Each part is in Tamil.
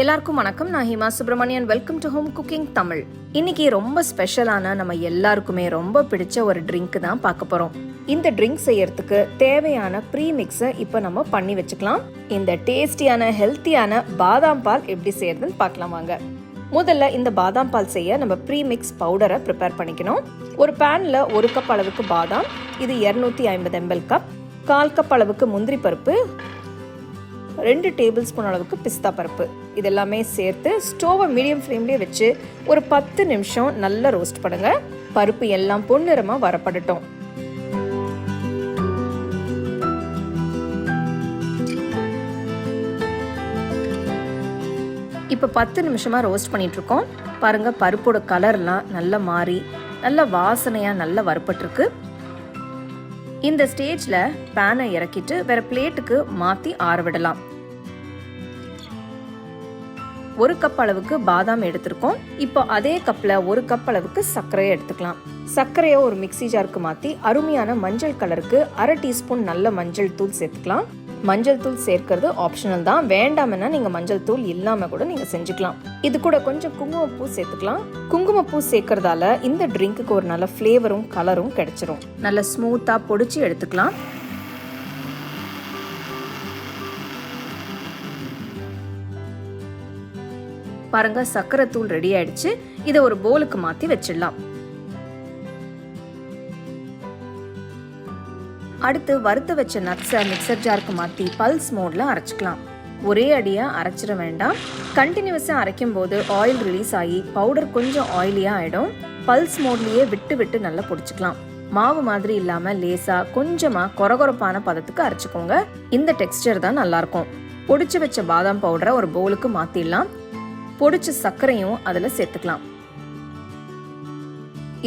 எல்லாருக்கும் வணக்கம். நான் Hima Subramanian. Welcome to home cooking Tamil. இன்னைக்கு ரொம்ப ஸ்பெஷலான நம்ம எல்லாருக்குமே ரொம்ப பிடிச்ச ஒரு ட்ரிங்க் தான் பார்க்க போறோம். இந்த ட்ரிங்க் செய்யறதுக்கு தேவையான ப்ரீ மிக்ஸை இப்போ நம்ம பண்ணி வச்சுக்கலாம். இந்த டேஸ்டியான ஹெல்த்தியான பாதாம் பால் எப்படி செய்யறதுன்னு பார்க்கலாம் வாங்க. முதல்ல இந்த பாதாம் பால் செய்ய நம்ம ப்ரீ மிக்ஸ் பவுடரை ப்ரிப்பேர் பண்ணிக்கணும். ஒரு பேனில் ஒரு கப் அளவுக்கு பாதாம் இது இரநூத்தி ஐம்பது எம்எல் கப் கால் கப் அளவுக்கு முந்திரி பருப்பு ரெண்டு டேபிள் ஸ்பூன் அளவுக்கு பிஸ்தா பருப்பு. இதெல்லாமே சேர்த்து ஸ்டோவை மீடியம் ஃப்ளேம்லேயே வச்சு ஒரு பத்து நிமிஷம் நல்லா ரோஸ்ட் பண்ணுங்க. பருப்பு எல்லாம் பொன்னிறமாக வரப்படட்டும். இப்போ பத்து நிமிஷமாக ரோஸ்ட் பண்ணிகிட்ருக்கோம் பாருங்கள் பருப்போட கலர்லாம் நல்லா மாறி நல்ல வாசனையாக நல்லா வரப்பட்டிருக்கு. இந்த ஸ்டேஜில் பேனை இறக்கிட்டு வேற பிளேட்டுக்கு மாற்றி ஆறவிடலாம் ஒரு கப் அளவுக்கு பாதாம் எடுத்திருக்கோம். இப்போ அதே கப்பில் ஒரு கப் அளவுக்கு சர்க்கரையை எடுத்துக்கலாம். சர்க்கரையை ஒரு மிக்சி ஜாருக்கு மாற்றி அருமையான மஞ்சள் கலருக்கு அரை டீஸ்பூன் நல்ல மஞ்சள் தூள் சேர்த்துக்கலாம். மஞ்சள் தூள் சேர்க்கறது ஆப்ஷனல் தான். வேண்டாம்னா நீங்கள் மஞ்சள் தூள் இல்லாமல் கூட நீங்கள் செஞ்சுக்கலாம். இது கூட கொஞ்சம் குங்குமப்பூ சேர்த்துக்கலாம். குங்குமப்பூ சேர்க்கறதால இந்த ட்ரிங்க்குக்கு ஒரு நல்ல ஃப்ளேவரும் கலரும் கிடைச்சிரும். நல்ல ஸ்மூத்தாக பொடிச்சு எடுத்துக்கலாம். பாருங்க சர்க்கரை தூள் ரெடி ஆயிடுச்சு. இதை ஒரு போலுக்கு மாற்றி வச்சிடலாம். அடுத்து வறுத்து வச்ச நட்ஸை மிக்சர் ஜாருக்கு மாற்றி பல்ஸ் மோடில் அரைச்சிக்கலாம். ஒரே அடியாக அரைச்சிட வேண்டாம். கண்டினியூஸாக அரைக்கும் போது ஆயில் ரிலீஸ் ஆகி பவுடர் கொஞ்சம் ஆயிலியாக ஆகிடும் பல்ஸ் மோட்லேயே விட்டு விட்டு நல்லா பிடிச்சிக்கலாம். மாவு மாதிரி இல்லாமல் லேசாக கொஞ்சமாக கொரகொரப்பான பதத்துக்கு அரைச்சிக்கோங்க. இந்த டெக்ஸ்டர் தான் நல்லாயிருக்கும் பொடிச்சு வச்ச பாதாம் பவுடரை ஒரு பவுலுக்கு மாற்றிடலாம் பொடிச்ச சர்க்கரையும் அதில் சேர்த்துக்கலாம்.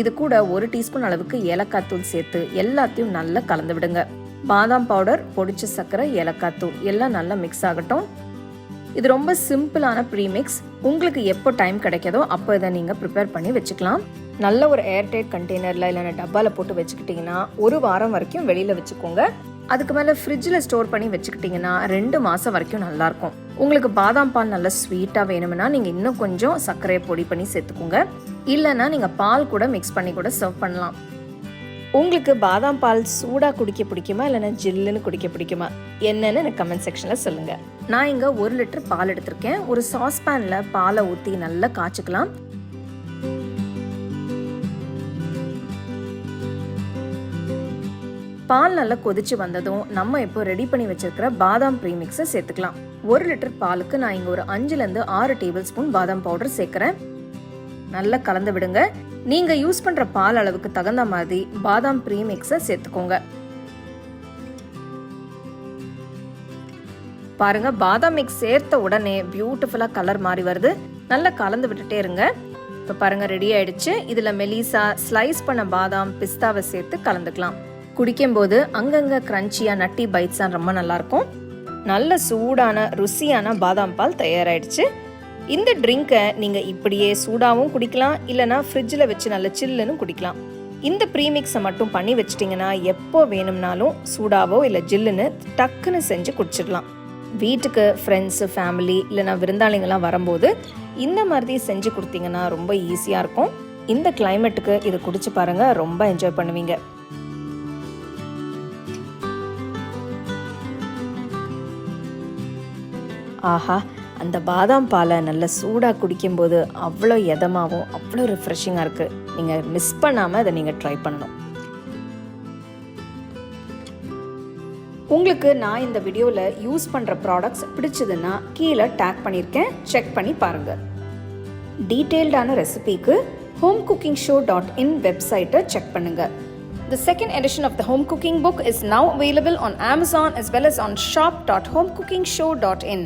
இது கூட ஒரு டீஸ்பூன் அளவுக்கு ஏலக்காய் தூள் சேர்த்து எல்லாத்தையும் நல்லா கலந்து விடுங்க. பாதாம் பவுடர் பொடிச்ச சர்க்கரை ஏலக்காய் தூள் எல்லாம் நல்லா மிக்ஸ் ஆகட்டும். இது ரொம்ப சிம்பிளான ப்ரீமிக்ஸ் உங்களுக்கு எப்போ டைம் கிடைக்கதோ அப்போ இதை நீங்கள் ப்ரிப்பேர் பண்ணி வச்சுக்கலாம். நல்ல ஒரு ஏர்டைட் கண்டெய்னரில் இல்லைன்னா டப்பாவில் போட்டு வச்சுக்கிட்டிங்கன்னா ஒரு வாரம் வரைக்கும் வெளியில் வச்சுக்கோங்க. அதுக்கு மேலே ஃப்ரிட்ஜில் ஸ்டோர் பண்ணி வச்சுக்கிட்டிங்கன்னா ரெண்டு மாதம் வரைக்கும் நல்லாயிருக்கும் உங்களுக்கு பாதாம் பால் நல்லா ஸ்வீட்டாக வேணும்னா நீங்கள் இன்னும் கொஞ்சம் சர்க்கரையை பொடி பண்ணி சேர்த்துக்கோங்க. இல்லைன்னா நீங்கள் பால் கூட மிக்ஸ் பண்ணி கூட சர்வ் பண்ணலாம். உங்களுக்கு பாதாம் பால் சூடாக குடிக்க பிடிக்குமா? இல்லைன்னா ஜில்லுன்னு குடிக்க பிடிக்குமா? என்னன்னு எனக்கு கமெண்ட் செக்ஷனில் சொல்லுங்கள் நான் இங்கே ஒரு லிட்டர் பால் எடுத்திருக்கேன். ஒரு சாஸ்பேனில் பாலை ஊற்றி நல்லா காய்ச்சிக்கலாம். பால் நல்லா கொதிச்சு வந்ததும் நம்ம இப்போ ரெடி பண்ணி வச்சிருக்கிற பாதாம் ப்ரீமிக்ஸை சேர்த்துக்கலாம். ஒரு லிட்டர் பாலுக்கு நான் இங்கே ஒரு அஞ்சுலேருந்து ஆறு டேபிள் ஸ்பூன் பாதாம் பவுடர் சேர்க்குறேன். நல்லா கலந்து விடுங்க. நீங்க யூஸ் பண்ற பால் அளவுக்கு தகுந்த மாதிரி பாதாம் ப்ரீமிக்ஸை சேர்த்துக்கோங்க. பாருங்க பாதாம் மிக்ஸ் சேர்த்த உடனே பியூட்டிஃபுல்லாக கலர் மாறி வருது. நல்லா கலந்து விட்டுட்டே இருங்க. இப்போ பாருங்க ரெடி ஆயிடுச்சு. இதில் மெலிசா ஸ்லைஸ் பண்ண பாதாம் பிஸ்தாவை சேர்த்து கலந்துக்கலாம். குடிக்கும்போது அங்கங்கே க்ரன்ச்சியாக நட்டி பைட்ஸாக ரொம்ப நல்லாயிருக்கும் நல்ல சூடான ருசியான பாதாம் பால் தயாராகிடுச்சு இந்த ட்ரிங்கை நீங்கள் இப்படியே சூடாகவும் குடிக்கலாம் இல்லைனா ஃப்ரிட்ஜில் வச்சு நல்ல சில்லுன்னு குடிக்கலாம். இந்த ப்ரீமிக்ஸை மட்டும் பண்ணி வச்சிட்டிங்கன்னா எப்போ வேணும்னாலும் சூடாவோ இல்லை ஜில்லுன்னு டக்குன்னு செஞ்சு குடிச்சிடலாம். வீட்டுக்கு ஃப்ரெண்ட்ஸு ஃபேமிலி இல்லைனா விருந்தாளிங்கெல்லாம் வரும்போது இந்த மாதிரி செஞ்சு கொடுத்தீங்கன்னா ரொம்ப ஈஸியாக இருக்கும். இந்த கிளைமேட்டுக்கு இது குடிச்சு பாருங்கள் ரொம்ப என்ஜாய் பண்ணுவீங்க. ஆஹா அந்த பாதாம் பாலை நல்ல சூடாக குடிக்கும்போது அவ்வளோ எதமாகவும் அவ்வளோ ரிஃப்ரெஷிங்காக இருக்குது நீங்கள் மிஸ் பண்ணாமல் அதை நீங்கள் ட்ரை பண்ணணும். உங்களுக்கு நான் இந்த வீடியோவில் யூஸ் பண்ணுற ப்ராடக்ட்ஸ் பிடிச்சதுன்னா கீழே டேக் பண்ணியிருக்கேன். செக் பண்ணி பாருங்கள் டீட்டெயில்டான ரெசிபிக்கு home cooking show dot in வெப்சைட்டை செக் பண்ணுங்கள் The second edition of the home cooking book is now available on Amazon as well as on shop.homecookingshow.in.